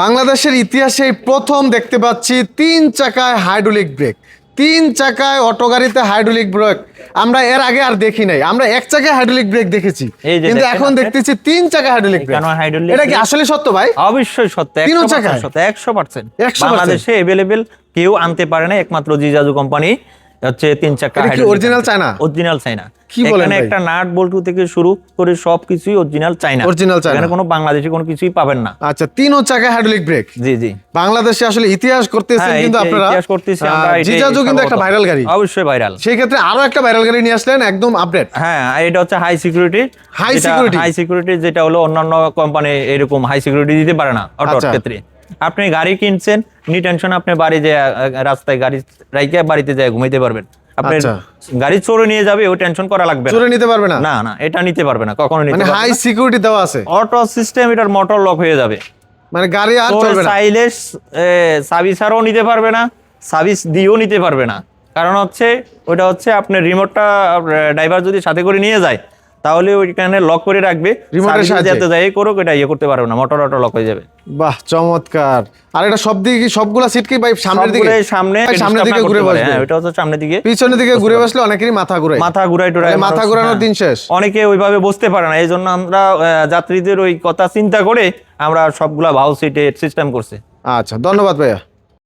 বাংলাদেশের ইতিহাসে প্রথম দেখতে পাচ্ছি তিন চাকায় হাইড্রোলিক ব্রেক। তিন চাকায় অটো গাড়িতে হাইড্রোলিক ব্রেক। আমরা এর আগে আর দেখি নাই। আমরা এক চাকায় হাইড্রোলিক ব্রেক দেখেছি। কিন্তু এখন। দেখতেছি তিন চাকা হাইড্রোলিক ব্রেক। এটা কি আসলে সত্য ভাই? অবশ্যই সত্য একশো চাকায়? সত্য একশো পার্সেন্ট। 100% বাংলাদেশে এভেলেবেল কেউ আনতে পারে না একমাত্র জিজাজু কোম্পানি হচ্ছে তিন চাকা original চায়না? অরিজিনাল বলেন এখানে একটা নাট বল্টু থেকে শুরু করে সবকিছুই অরিজিনাল চাইনা Original চায়না। এখানে কোনো বাংলাদেশি কোনো কিছুই পাবেন না। আচ্ছা তিনও চাকায় হাইড্রোলিক ব্রেক জি জি। বাংলাদেশে আসলে ইতিহাস করতেছেন হ্যাঁ, কিন্তু আপনারা। ইতিহাস করতেছি আমরা জিজাজু কিন্তু একটা ভাইরাল গাড়ি। অবশ্যই ভাইরাল সেই ক্ষেত্রে আরও একটা ভাইরাল গাড়ি নিয়ে আসলেন একদম আপডেট হ্যাঁ এটা হচ্ছে high security High security? High security যেটা হলো অন্যান্য কোম্পানি এরকম হাই সিকিউরিটি দিতে পারে না অটোর আচ্ছা। ক্ষেত্রে। আপনি গাড়ি কিনছেন নি টেনশন আপনি বাড়ি যে রাস্তায় গাড়ি রাইকে বাড়িতে যায় ঘুমাইতে পারবেন। আপনি আচ্ছা। গাড়ি চোরে নিয়ে যাবে ওই টেনশন করা লাগবে চোরে নিতে পারবে না? না না এটা নিতে পারবে না কখনো নিতে মানে হাই সিকিউরিটি দেওয়া আছে। অটো সিস্টেম এটার মোটর লক হয়ে যাবে। মানে গাড়ি আর চলবে না। চাইলে সার্ভিস আরও নিতে পারবে না সার্ভিস দিয়েও নিতে পারবে না। কারণ হচ্ছে ওটা হচ্ছে আপনার রিমোটটা ড্রাইভার যদি সাথে করে নিয়ে যায় তাহলে ওইখানে লক করে রাখবে। Service সাহায্যে? যাতে যাই করুক এটা ইয়ে করতে পারবে না মোটর অটো লক হয়ে যাবে। বাহ চমৎকার। আর এটা সব দিকে কি সবগুলা সিট কি ভাই সামনের দিকে? সামনে সামনের দিকে ঘুরে। বসবে। হ্যাঁ ওটা হচ্ছে সামনের দিকে। পিছনের দিকে ঘুরে বসলে অনেকেরই মাথা ঘুরে মাথা ঘুরাই টুরাই তাহলে মাথা ঘোরানোর হ্যাঁ। দিন শেষ। অনেকে ওইভাবে বসতে পারে না এই জন্য আমরা যাত্রীদের ওই কথা চিন্তা করে আমরা সবগুলা ভাউ সিটে সিস্টেম করছি। আচ্ছা ধন্যবাদ ভাইয়া।